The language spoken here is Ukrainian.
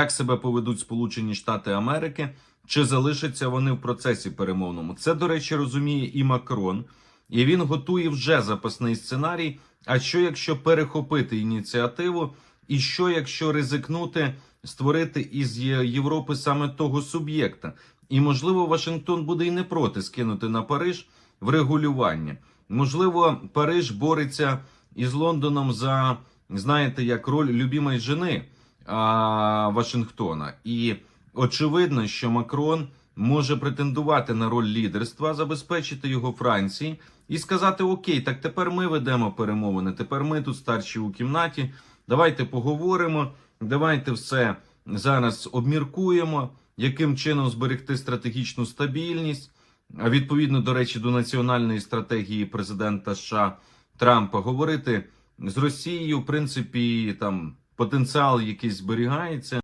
як себе поведуть Сполучені Штати Америки, чи залишаться вони в процесі перемовному. Це, до речі, розуміє і Макрон, і він готує вже запасний сценарій. А що якщо перехопити ініціативу, і що якщо ризикнути створити із Європи саме того суб'єкта? І можливо, Вашингтон буде і не проти скинути на Париж врегулювання. Можливо, Париж бореться із Лондоном за знаєте, як роль любимої жени Вашингтона. І очевидно, що Макрон може претендувати на роль лідерства, забезпечити його Франції і сказати: Окей, так тепер ми ведемо перемовини. Тепер ми тут старші у кімнаті. Давайте поговоримо. Давайте все зараз обміркуємо, яким чином зберегти стратегічну стабільність. А відповідно, до речі, до національної стратегії президента США Трампа говорити з Росією, в принципі, там потенціал якийсь зберігається.